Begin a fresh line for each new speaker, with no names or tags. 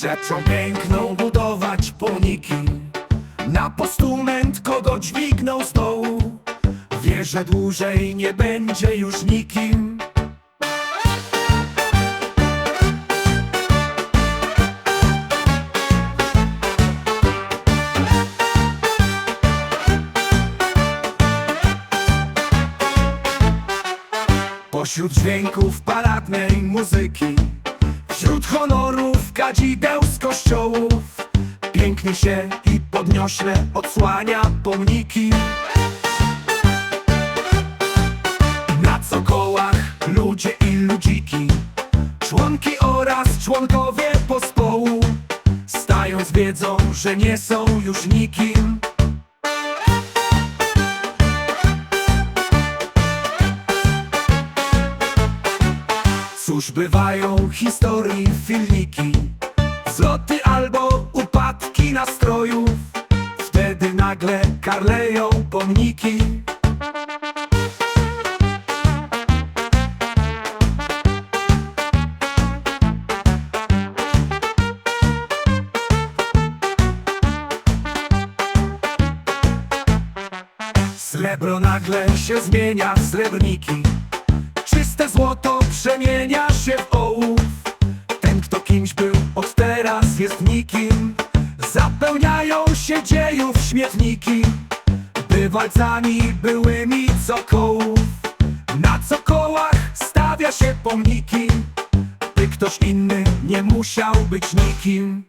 Szepczą piękną budować pomniki Na postument kogo dźwigną z dołu Wie, że dłużej nie będzie już nikim. Pośród dźwięków paradnej muzyki Wśród honorów kadzideł z kościołów. Pięknie się i podniośle odsłania pomniki. Na cokołach ludzie i ludziki? Członki oraz członkowie pospołu. Stając wiedzą, że nie są już nikim Cóż bywają historii filmiki Zloty albo upadki nastrojów? Wtedy nagle karleją pomniki. Srebro nagle się zmienia srebrniki Czyste złoto przemienia się w ołów. Ten kto kimś był od teraz jest nikim. Zapełniają się dziejów śmietniki. Bywalcami byłymi cokołów Na cokołach stawia się pomniki. By ktoś inny nie musiał być nikim